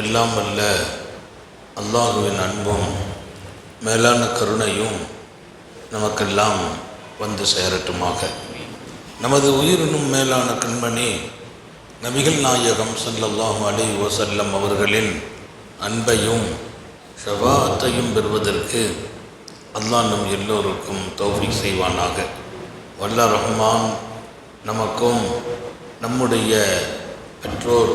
எல்லாம் அல்ல அல்லாஹுவின் அன்பும் மேலான கருணையும் நமக்கெல்லாம் வந்து சேரட்டுமாக. நமது உயிரினும் மேலான கண்மணி நபிகள் நாயகம் ஸல்லல்லாஹு அலி வசல்லம் அவர்களின் அன்பையும் ஷபாத்தையும் பெறுவதற்கு அல்லாஹ் நம் எல்லோருக்கும் தௌஃபீக் செய்வானாக. வல்ல ரஹ்மான் நமக்கும் நம்முடைய பெற்றோர்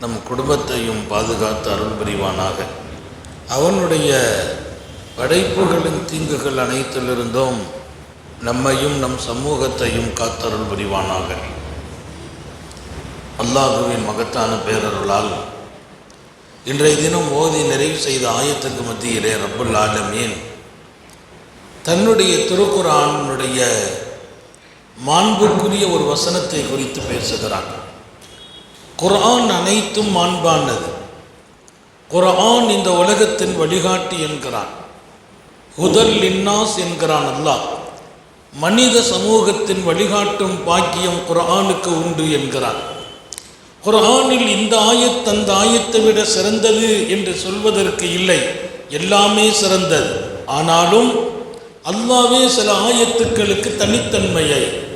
நம் குடும்பத்தையும் பாதுகாத்து அருள் புரிவானாக. அவனுடைய படைப்புகளின் தீங்குகள் அனைத்திலிருந்தும் நம்மையும் நம் சமூகத்தையும் காத்தருள் புரிவானாக. அல்லாஹுவின் மகத்தான பேரருளால் இன்றைய தினம் ஓதி நிறைவு செய்த ஆயத்துக்கு மத்தியிலே ரப்புல் ஆலமீன் தன்னுடைய திருக்குறானுடைய மாண்புக்குரிய ஒரு வசனத்தை குறித்து பேசுகிறான். குர்ஆன் அனைத்தும் மாண்பானது. குர்ஆன் இந்த உலகத்தின் வழிகாட்டி என்கிறான். ஹுதல் லின்னாஸ் என்கிறான் அல்லாஹ். மனித சமூகத்தின் வழிகாட்டும் பாக்கியம் குர்ஆனுக்கு உண்டு என்கிறான். குர்ஆனில் இந்த ஆயத் அந்த ஆயத்தை விட சிறந்தது என்று சொல்வதற்கு இல்லை. எல்லாமே சிறந்தது. ஆனாலும் அல்லாவே சில ஆயத்துக்களுக்கு தனித்தன்மையை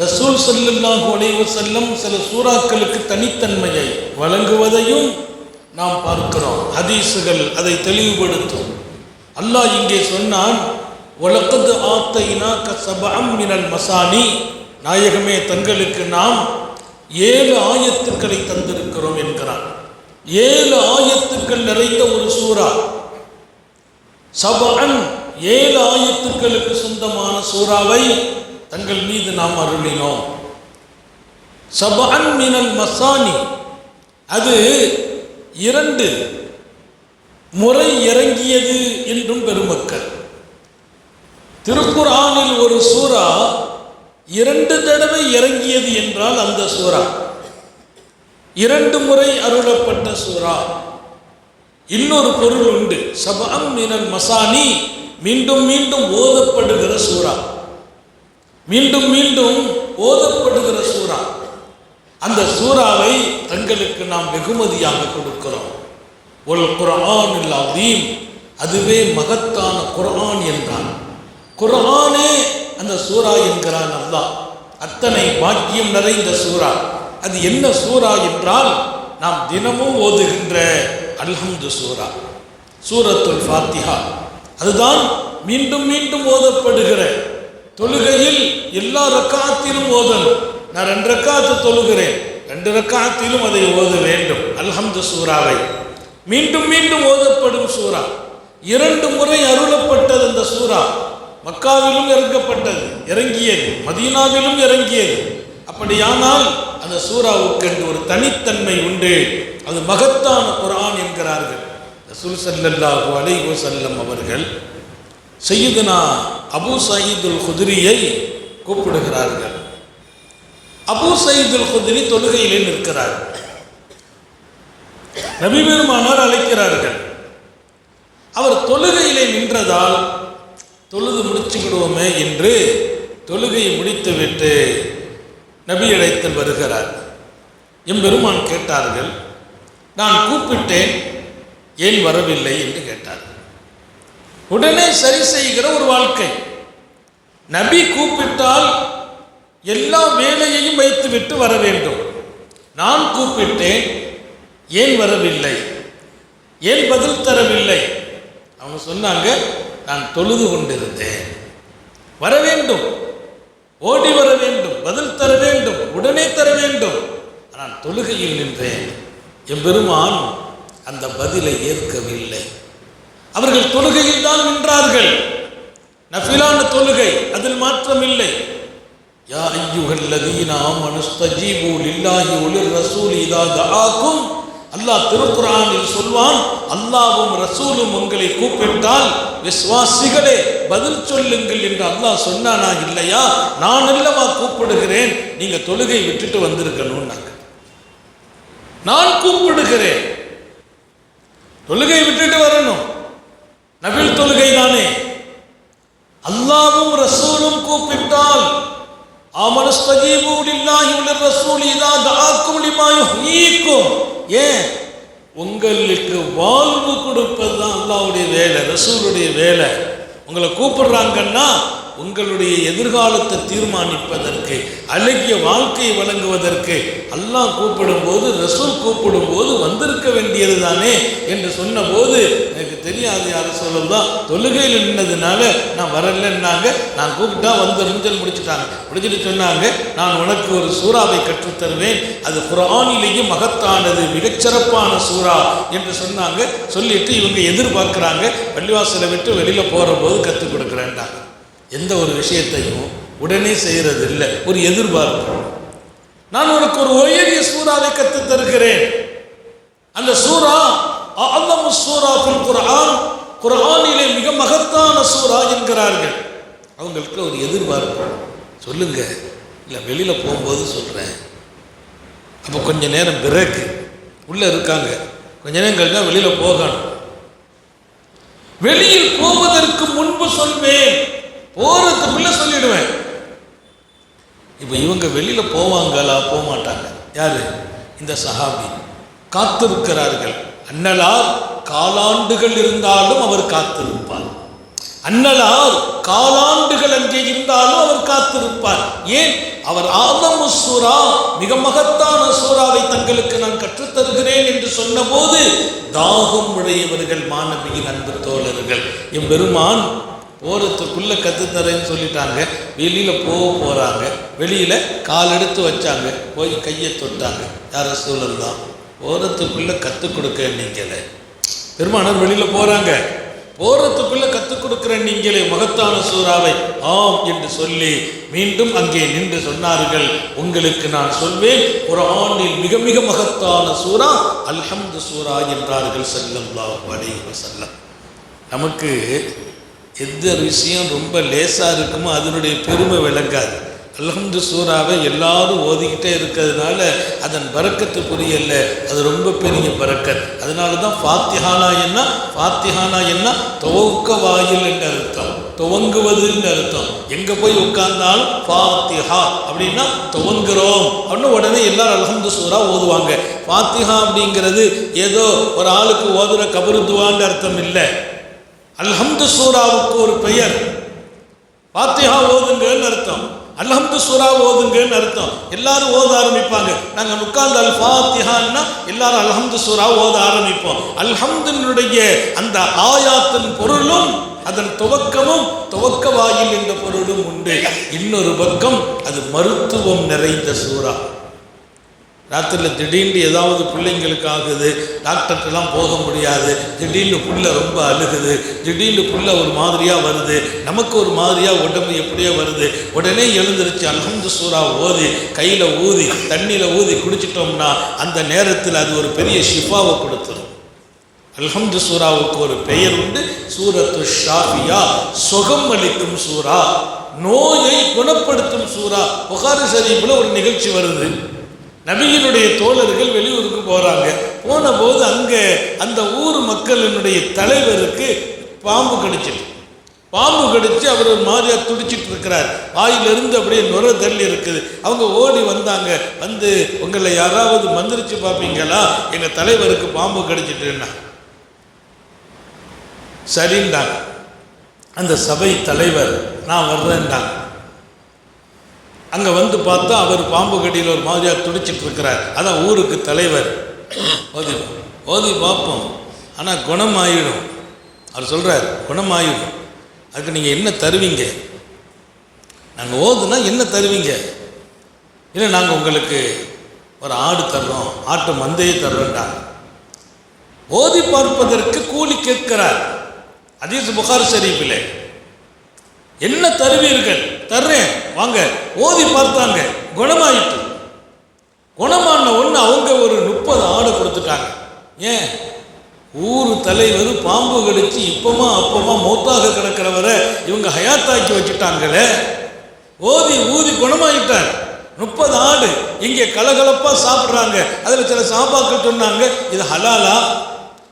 ரசூல் ஸல்லல்லாஹு அலைஹி செல்லும் சில சூறாக்களுக்கு தனித்தன்மையை வழங்குவதையும் நாம் பார்க்கிறோம். ஹதீஸுகள் அதை தெளிவுபடுத்தும். அல்லாஹ் இங்கே சொன்னான் உலகது ஆத்தைனா கசபம் மினல் மசானி. நாயகமே தங்களுக்கு நாம் ஏழு ஆயத்துக்களை தந்திருக்கிறோம் என்கிறான். ஏழு ஆயத்துக்கள் நிறைந்த ஒரு சூறா. சபஅன் ஏழு ஆயத்துக்களுக்கு சொந்தமான சூறாவை தங்கள் மீது நாம் அருளினோம். சபான் மினல் மசானி. அது இரண்டு முறை இறங்கியது என்றும் பெருமக்கள். திருக்குறானில் ஒரு சூறா இரண்டு தடவை இறங்கியது என்றால் அந்த சூறா. இரண்டு முறை அருளப்பட்ட சூறா. இன்னொரு பொருள் உண்டு. சபம் மினல் மசானி. மீண்டும் மீண்டும் ஓதப்படுகிற சூறா. மீண்டும் மீண்டும் ஓதப்படுகிற சூறா. அந்த சூறாவை தங்களுக்கு நாம் வெகுமதியாக கொடுக்கிறோம். ஒரு குரான் இல்லாதீம் அதுவே மகத்தான குரான் என்றான். குரானே அந்த சூறா என்கிறான் அல்லாஹ். அத்தனை பாக்கியம் நிறைந்த சூறா. அது என்ன சூறா என்றால் நாம் தினமும் ஓதுகின்ற அல்ஹம்து சூறா. சூரத்துல் ஃபாத்திஹா. அதுதான் மீண்டும் மீண்டும் ஓதப்படுகிற தொழுகையில் எல்லா ரக்காத்திலும் ஓதணும். நான் ரெண்டு ரக்காத்து தொழுகிறேன். ரெண்டு ரக்காத்திலும் அதை ஓத வேண்டும். அல்ஹம்து சூறாவை. மீண்டும் மீண்டும் ஓதப்படும் சூறா. இரண்டு முறை அருளப்பட்டது அந்த சூறா. மக்காவிலும் இறங்கப்பட்டது இறங்கியது மதீனாவிலும் இறங்கியது. அப்படியானால் அந்த சூறாவுக்கு என்று ஒரு தனித்தன்மை உண்டு. அது மகத்தான குரான் என்கிறார்கள். ரசூல் சல்லல்லாஹு அலைஹு செல்லம் அவர்கள் செய்யுதுனா அபு சயீதுல் குதிரியை கூப்பிடுகிறார்கள். அபு சயீதுல் குதிரி தொழுகையிலே நிற்கிறார். நபி பெருமானார் அழைக்கிறார்கள். அவர் தொழுகையிலே நின்றதால் தொழுது முடிச்சுக்கிடுவோமே என்று தொழுகையை முடித்துவிட்டு நபி அழைத்தல் வருகிறார். எம்பெருமான் கேட்டார்கள் நான் கூப்பிட்டேன் ஏன் வரவில்லை? என்று கேட்டார் உடனே சரி செய்கிற ஒரு வாழ்க்கை. நபி கூப்பிட்டால் எல்லா வேலையையும் வைத்துவிட்டு வர வேண்டும். நான் கூப்பிட்டேன் ஏன் வரவில்லை? ஏன் பதில் தரவில்லை? அவங்க சொன்னாங்க நான் தொழுது கொண்டிருந்தேன். வர வேண்டும். ஓடி வர வேண்டும். பதில் தர வேண்டும். உடனே தர வேண்டும். நான் தொழுகையில் நின்றேன். எம்பெருமான் அந்த பதிலை ஏற்கவில்லை. அவர்கள் தொழுகையில் தான் நின்றார்கள். நஃபிலான தொழுகை அதில் மாற்றம் இல்லை யா ஐயுகள் லதீன ஆமனு ஸ்தஜீபு லில்லாஹி ஒளிர் ரசூல் இதா தஆக்கும் அல்லாஹ் திருக்குறானில் சொல்வான் அல்லாவும் ரசூலும் உங்களை கூப்பிட்டால் விஸ்வாசிகளே பதில் சொல்லுங்கள் என்று அல்லாஹ் சொன்னானா இல்லையா? நான் அல்லவா கூப்பிடுகிறேன்? நீங்க தொழுகை விட்டுட்டு வந்திருக்கணும்னாங்க நான் கூப்பிடுகிறேன். தொழுகை விட்டுட்டு வரணும். நபில் தொழுகை தானே? அல்லாவும் ரசூலும் கூப்பிட்டால் ஆமனஸ்தஜீபு லில்லாஹி வலிர் ரசூலி இதா தஆக்கும் லிமா யுஹ்யீக்கும் ஏன்? உங்களுக்கு வாழ்வு கொடுப்பது தான் அல்லாஹ்வுடைய வேலை ரசூலுடைய வேலை. உங்களை கூப்பிடுறாங்கன்னா உங்களுடைய எதிர்காலத்தை தீர்மானிப்பதற்கு அழகிய வாழ்க்கையை வழங்குவதற்கு அல்லாஹ் கூப்பிடும்போது ரசூல் கூப்பிடும்போது வந்திருக்க வேண்டியது தானே என்று சொன்னபோது எனக்கு தெரியாது யாரும் சொல்லலாம் தொழுகையில் நின்னதுனால நான் வரலன்னாங்க நான் கூப்பிட்டா வந்து ரிஞ்சல் முடிச்சுட்டாங்க. முடிச்சுட்டு சொன்னாங்க நான் உனக்கு ஒரு சூறாவை கற்றுத் தருவேன் அது குரானிலேயும் மகத்தானது மிகச்சிறப்பான சூறா என்று சொன்னாங்க. சொல்லிட்டு இவங்க எதிர்பார்க்குறாங்க. பள்ளிவாசலை விட்டு வெளியில் போகிற போது கற்றுக் கொடுக்குறேன்டாங்க. எந்த ஒரு விஷயத்தையும் உடனே செய்கிறது இல்லை ஒரு எதிர்பார்ப்பு. நான் உனக்கு ஒரு உயரிய சூறாவை கற்றுத் தருகிறேன். அந்த சூரா அல்லாமு சூறாக்கும் குரான் குரானிலே மிக மகத்தான சூரா என்கிறார்கள். அவங்களுக்கு ஒரு எதிர்பார்ப்பு. சொல்லுங்க. இல்லை வெளியில் போகும்போது சொல்கிறேன் அப்போ கொஞ்ச நேரம் பிரேக்கு உள்ளே இருக்காங்க. கொஞ்ச நேரம் கழிஞ்சா வெளியில் போகணும். வெளியில் போவதற்கு முன்பு சொல்வேன். போறதுக்குள்ள சொல்லிடுவேன். இப்போ இவங்க வெளியில போவாங்களா? போக மாட்டாங்க யாரு? இந்த சஹாபி. காத்திருக்கிறார்கள். அன்னலார் காலாண்டுகள் இருந்தாலும் அவர் காத்திருப்பார். அன்னலார் காலாண்டுகள் அங்கே இருந்தாலும் அவர் காத்திருப்பார். ஏன்? அவர் ஆதமு சூரா மிக மகத்தான சூறாவை தங்களுக்கு நான் கற்றுத் தருகிறேன் என்று சொன்னபோது தாகம் உடையவர்கள் மாணவியின் அன்பு தோழர்கள். எம்பெருமான் போகிறதுக்குள்ளே கற்றுத்தரேன்னு சொல்லிட்டாங்க. வெளியில் போக போகிறாங்க வெளியில் கால் எடுத்து வச்சாங்க. போய் கையை தொட்டாங்க. யார சூழல் தான் ஓரத்துக்குள்ளே கற்றுக் கொடுக்க நீங்களே. பெருமானார் வெளியில் போகிறாங்க போகிறதுக்குள்ளே கற்றுக் கொடுக்குற நீங்களே மகத்தான சூறாவை. ஆம் என்று சொல்லி மீண்டும் அங்கே நின்று சொன்னார்கள். உங்களுக்கு நான் சொல்வேன் ஒரு ஆண்டில் மிக மிக மகத்தான சூறா அல்ஹம்து சூரா என்றார்கள் செல்லம் செல்லம் நமக்கு எந்த விஷயம் ரொம்ப லேசாக இருக்குமோ அதனுடைய பெருமை விளங்காது. அல்ஹம்து சூறாவை எல்லாரும் ஓதிக்கிட்டே இருக்கிறதுனால அதன் பறக்கத்து புரியல அது ரொம்ப பெரிய பறக்கத். அதனால தான் ஃபாத்திஹானா என்ன? ஃபாத்திஹானா என்ன? துவக்க வாயில் என்று அர்த்தம். துவங்குவதுன்னு அர்த்தம். எங்கே போய் உட்கார்ந்தாலும் ஃபாத்திஹா அப்படின்னா துவங்குறோம். அப்படின்னு உடனே எல்லாரும் அல்ஹம்து சூறா ஓதுவாங்க. ஃபாத்திஹா அப்படிங்கிறது ஏதோ ஒரு ஆளுக்கு ஓதுற கபருத்துவான்னு அர்த்தம் இல்லை. அல்ஹம்து சூராவுக்கு ஒரு பெயர். பாத்திஹா ஓதுங்கன்னு அர்த்தம். அல்ஹம்து சூரா ஓதுங்கன்னு அர்த்தம். எல்லாரும் ஓத ஆரம்பிப்பாங்க. நாங்கள் உட்கார்ந்து அல் ஃபாத்திஹான்னா எல்லாரும் அல்ஹம்து சூரா ஓத ஆரம்பிப்போம். அல்ஹம்துனுடைய அந்த ஆயாத்தின் பொருளும் அதன் துவக்கமும் துவக்க வாயில் என்ற பொருளும் உண்டு. இன்னொரு பக்கம் அது மருத்துவம் நிறைந்த சூறா. ராத்திரியில் திடீர்னு ஏதாவது பிள்ளைங்களுக்கு ஆகுது டாக்டர்கிட்டலாம் போக முடியாது திடீர்னு புள்ள ரொம்ப அழுகுது திடீர்னு புள்ள ஒரு மாதிரியாக வருது நமக்கு ஒரு மாதிரியாக உடம்பு எப்படியோ வருது. உடனே எழுந்திருச்சு அல்ஹம்து சூறா ஓதி கையில் ஊதி தண்ணியில் ஊதி குடிச்சிட்டோம்னா அந்த நேரத்தில் அது ஒரு பெரிய ஷிஃபாவை கொடுத்துரும். அல்ஹம்து சூறாவுக்கு ஒரு பெயர் உண்டு சூரத்து ஷாஃபியா சுகம் அளிக்கும் சூறா நோயை குணப்படுத்தும் சூறா புகாரி ஷரீஃபில் ஒரு நிகழ்ச்சி வருது. நபியினுடைய தோழர்கள் வெளியூருக்கு போகிறாங்க போன போது அங்கே அந்த ஊர் மக்களினுடைய தலைவருக்கு பாம்பு கடிச்சிட்டு. பாம்பு கடிச்சு அவர் ஒரு மாதிரியா துடிச்சிட்டு இருக்கிறார். வாயிலிருந்து அப்படியே நுர தள்ளி இருக்குது. அவங்க ஓடி வந்தாங்க. வந்து உங்களை யாராவது மந்திரிச்சு பார்ப்பீங்களா? எங்கள் தலைவருக்கு பாம்பு கடிச்சிட்டுன்னா. சரிண்டாங்க அந்த சபை தலைவர் நான் வர்றேன்டாங்க அங்கே வந்து பார்த்தா அவர் பாம்பு கடியில் ஒரு மாதிரியாக துடிச்சிட்டு இருக்கிறார் அதான் ஊருக்கு தலைவர். ஓதி ஓதி பார்ப்போம். ஆனால் குணமாயிடும். அவர் சொல்கிறார் குணமாயிடும். அதுக்கு நீங்கள் என்ன தருவீங்க? நாங்கள் ஓதுனா என்ன தருவீங்க? இல்லை நாங்கள் உங்களுக்கு ஒரு ஆடு தர்றோம் ஆட்டு மந்தையை தர்றோம்டாங்க ஓதி பார்ப்பதற்கு கூலி கேட்கிறார். அதீஸ் புகார் ஷரீஃபில். என்ன தருவீர்கள்? தர்றேன். வாங்க ஓதி பார்த்தாங்க. குணமாயிட்டு குணமான ஒன்று அவங்க ஒரு முப்பது ஆடு கொடுத்துட்டாங்க. ஏன்? ஊர் தலைவர் பாம்பு கடிச்சு இப்பமா அப்பமா மௌத்தாக கிடக்கிறவரை இவங்க ஹயாத்தாக்கி வச்சுட்டாங்களே. ஓதி ஊதி குணமாயிட்டார். முப்பது ஆடு இங்கே கலகலப்பாக சாப்பிட்றாங்க. அதில் சில சாப்பாக்கள் சொன்னாங்க இது ஹலாலா?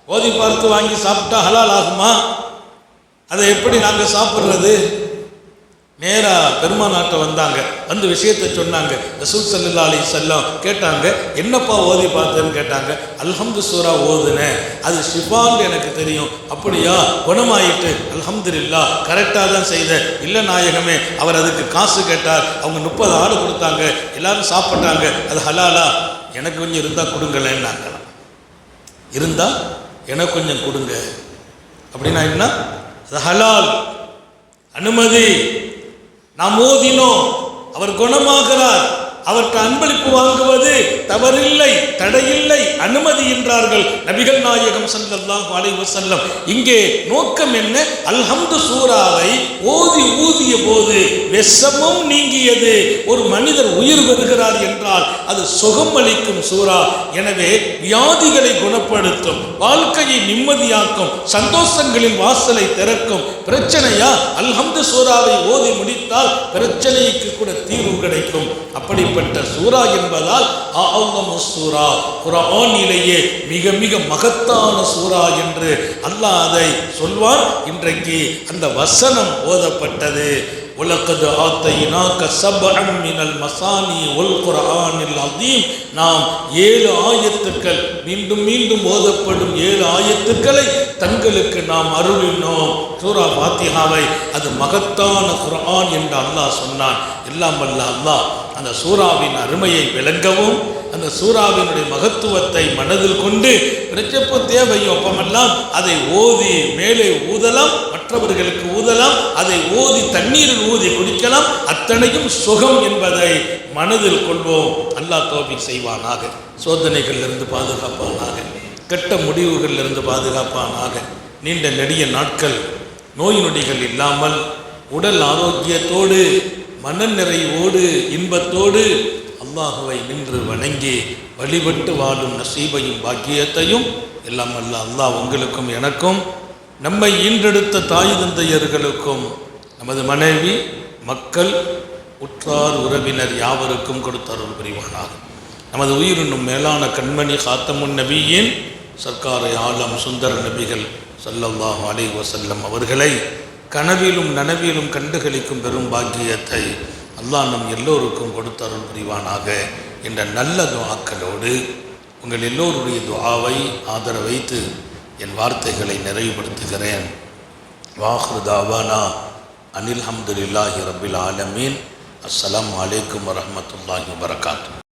ஓதி பார்த்து வாங்கி சாப்பிட்டா ஹலால் ஆகுமா? அதை எப்படி நாங்கள் சாப்பிட்றது? நேரா பெருமானாட்ட வந்தாங்க. வந்து விஷயத்தை சொன்னாங்க. ரசூல் சல்லா அலி செல்லம் கேட்டாங்க என்னப்பா ஓதி பார்த்தேன்னு கேட்டாங்க. அல்ஹம்து சூரா ஓதுனேன் அது ஷிஃபான்னு எனக்கு தெரியும். அப்படியா? குணமாயிட்டு. அல்ஹம்துலில்லா கரெக்டாக தான் செய்த. இல்லை நாயகமே. அவர் அதுக்கு காசு கேட்டார். அவங்க முப்பது ஆடு கொடுத்தாங்க. எல்லாரும் சாப்பிட்டாங்க. அது ஹலாலா. எனக்கு கொஞ்சம் இருந்தால் கொடுங்களேன்னாங்களாம். இருந்தால் எனக்கு கொஞ்சம் கொடுங்க. அப்படின்னா என்ன? அது ஹலால். அனுமதி. நாம் ஓதினோம். அவர் குணமாகிறார். அவருக்கு அன்பளிப்பு வாங்குவது தவறில்லை தடையில்லை அனுமதி என்றார்கள். நபிகள் நாயகம் ஸல்லல்லாஹு அலைஹி வஸல்லம். இங்கே நோக்கம் என்ன? அல்ஹம்து சூராவை ஓதி ஊதிய போது விஷமும் நீங்கியது. ஒரு மனிதர் உயிர் பெறுகிறார் என்றால் அது சுகம் அளிக்கும் சூறா. எனவே வியாதிகளை குணப்படுத்தும் வாழ்க்கையை நிம்மதியாக்கும் சந்தோஷங்களின் வாசலை திறக்கும் பிரச்சனையா? அல்ஹம்து சூராவை ஓதி முடித்தால் பிரச்சனைக்கு கூட தீர்வு கிடைக்கும். அப்படி அப்படிப்பட்ட சூரா என்பதால் சூரா குரானிலேயே மிக மிக மகத்தான சூரா என்று அல்லாஹ் அதை சொல்வான். இன்றைக்கு அந்த வசனம் ஓதப்பட்டது. உலகது ஆத்தையினாக்க சபரம் மினல் மசானி ஒல் குரானில் அதீம் நாம் ஏழு ஆயத்துக்கள் மீண்டும் மீண்டும் ஓதப்படும் ஏழு ஆயத்துக்களை தங்களுக்கு நாம் அருளினோம். சூரா பாத்தியாவை அது மகத்தான குரான் என்று அல்லாஹ் சொன்னான். எல்லாம் வல்ல அல்லாஹ் அந்த சூறாவின் அருமையை விளங்கவும் அந்த சூறாவினுடைய மகத்துவத்தை மனதில் கொண்டு பிரச்சப்பு தேவையும் அப்பமெல்லாம் அதை ஓதி மேலே ஊதலாம் மற்றவர்களுக்கு ஊதலாம் அதை ஓதி தண்ணீரில் ஊதி குடிக்கலாம். அத்தனையும் சுகம் என்பதை மனதில் கொள்வோம். அல்லாஹ் தோபி செய்வானாக. சோதனைகளிலிருந்து பாதுகாப்பானாக. கெட்ட முடிவுகளிலிருந்து பாதுகாப்பானாக. நீண்ட நெடிய நாட்கள் நோய் நொடிகள் இல்லாமல் உடல் ஆரோக்கியத்தோடு மனநிறைவோடு இன்பத்தோடு அல்லாஹுவை நின்று வணங்கி வழிபட்டு வாழும் நசீபையும் பாக்கியத்தையும் எல்லாம் அல்ல அல்லாஹ் உங்களுக்கும் எனக்கும் நம்மை ஈன்றெடுத்த தாய் தந்தையர்களுக்கும் நமது மனைவி மக்கள் உற்றார் உறவினர் யாவருக்கும் கொடுத்தருள் புரிவானாக. நமது உயிரினும் மேலான கண்மணி காத்தமுன் நபியின் சர்க்காரை ஆலம் சுந்தர நபிகள் சல்லல்லாஹ் அலி வசல்லம் அவர்களை கனவிலும் நனவிலும் கண்டுகளிக்கும் பெரும் பாக்கியத்தை அல்லாஹ் நம் எல்லோருக்கும் கொடுத்தரும் புரிவானாக என்ற நல்ல துவாக்களோடு உங்கள் எல்லோருடைய துஆவை ஆதரவைத்து என் வார்த்தைகளை நிறைவுபடுத்துகிறேன். வாஹ்ரு தாவானா அனில் ஹம்துலில்லாஹி ரபில் ஆலமீன். அஸ்லாம் வலைக்கம் வரமத்துல்லாஹி வபரகாத்துஹு